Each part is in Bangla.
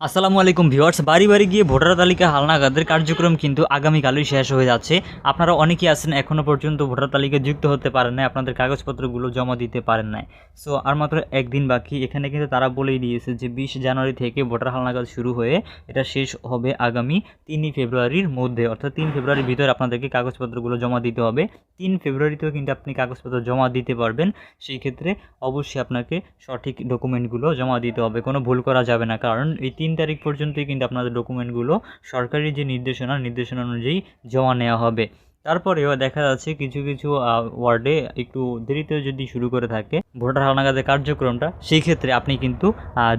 আসসালামু আলাইকুম ভিউয়ার্স, বাড়ি বাড়ি গিয়ে ভোটার তালিকা হালনাগাদের কার্যক্রম কিন্তু আগামীকালই শেষ হয়ে যাচ্ছে। আপনারা অনেকেই আছেন এখনও পর্যন্ত ভোটার তালিকায় যুক্ত হতে পারেন না আপনাদের কাগজপত্রগুলো জমা দিতে পারেন নাই। সো আর মাত্র একদিন বাকি, এখানে কিন্তু তারা বলেই দিয়েছে যে বিশ জানুয়ারি থেকে ভোটার হালনাগাদ শুরু হয়ে এটা শেষ হবে আগামী তিনই ফেব্রুয়ারির মধ্যে। অর্থাৎ তিন ফেব্রুয়ারির ভিতরে আপনাদেরকে কাগজপত্রগুলো জমা দিতে হবে। তিন ফেব্রুয়ারিতেও কিন্তু আপনি কাগজপত্র জমা দিতে পারবেন। সেই ক্ষেত্রে অবশ্যই আপনাকে সঠিক ডকুমেন্টগুলো জমা দিতে হবে। কোনো ভুল করা যাবে না। কারণ এই তারিখ পর্যন্তই কিন্তু আপনাদের ডকুমেন্টগুলো সরকারি যে নির্দেশনা নির্দেশনা অনুযায়ী জমা নেওয়া হবে। তারপরেও দেখা যাচ্ছে কিছু কিছু ওয়ার্ডে একটু দেরিতে যদি শুরু করে থাকে ভোটার হালনাগাদের কার্যক্রমটা, সেই ক্ষেত্রে আপনি কিন্তু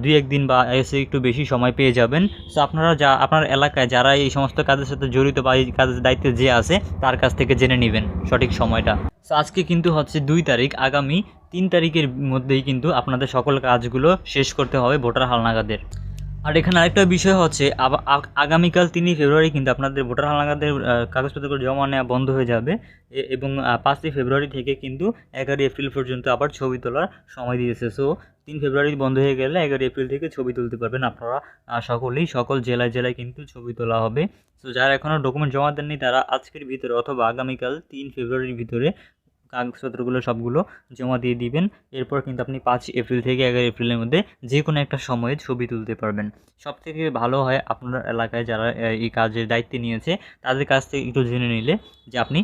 দুই একদিন বা এসে একটু বেশি সময় পেয়ে যাবেন। সো আপনারা যা, আপনার এলাকায় যারা এই সমস্ত কাজের সাথে জড়িত বা এই কাজের দায়িত্বে যে আছে, তার কাছ থেকে জেনে নেবেন সঠিক সময়টা। সো আজকে কিন্তু হচ্ছে দুই তারিখ, আগামী তিন তারিখের মধ্যেই কিন্তু আপনাদের সকল কাজগুলো শেষ করতে হবে ভোটার হালনাগাদের। আর এখানে আরেকটা বিষয় হচ্ছে আগামীকাল তিনই ফেব্রুয়ারি কিন্তু আপনাদের ভোটার হালনাগাদের আহ, কাগজপত্রগুলো জমা নেওয়া বন্ধ হয়ে যাবে। এবং পাঁচই ফেব্রুয়ারি থেকে কিন্তু এগারোই এপ্রিল পর্যন্ত আবার ছবি তোলার সময় দিয়েছে। সো তিন ফেব্রুয়ারি বন্ধ হয়ে গেলে এগারোই এপ্রিল থেকে ছবি তুলতে পারবেন আপনারা সকলেই। সকল জেলায় জেলায় কিন্তু ছবি তোলা হবে। সো যারা এখনও ডকুমেন্ট জমা দেননি তারা আজকের ভিতরে অথবা আগামীকাল তিন ফেব্রুয়ারির ভিতরে কাগজপত্রগুলো সবগুলো জমা দিয়ে দিবেন। এরপর কিন্তু আপনি পাঁচ এপ্রিল থেকে এগারো এপ্রিলের মধ্যে যে কোনো একটা সময়ে ছবি তুলতে পারবেন। সব থেকে ভালো হয় আপনার এলাকায় যারা এই কাজের দায়িত্বে নিয়েছে, তাদের কাছ থেকে একটু জেনে নিলে যে আপনি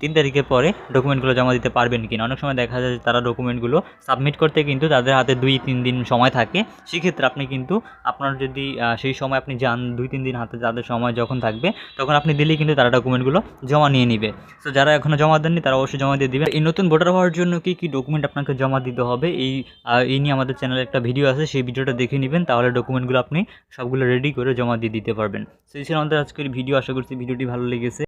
তিন তারিখের পরে ডকুমেন্টগুলো জমা দিতে পারবেন কিনা। অনেক সময় দেখা যায় যে তারা ডকুমেন্টগুলো সাবমিট করতে কিন্তু তাদের হাতে দুই, তিন দিন সময় থাকে। সেক্ষেত্রে আপনি কিন্তু আপনার যদি সেই সময় আপনি যান, দুই, তিন দিন হাতে তাদের সময় যখন থাকবে, তখন আপনি দিলেই কিন্তু তারা ডকুমেন্টগুলো জমা নিয়ে নিবে। সো যারা এখনও জমা দেননি, তারা অবশ্যই জমা দিয়ে দিবেন এই নতুন ভোটার হওয়ার জন্য কি কি ডকুমেন্ট আপনাকে জমা দিতে হবে? এই এই নিয়ে আমাদের চ্যানেলে একটা ভিডিও আছে, সেই ভিডিওটা দেখে নেবেন, তাহলে ডকুমেন্টগুলো আপনি সবগুলো রেডি করে জমা দিয়ে দিতে পারবেন। সেই ছিল আমাদের আজকের ভিডিও আশা করছি ভিডিওটি ভালো লেগেছে।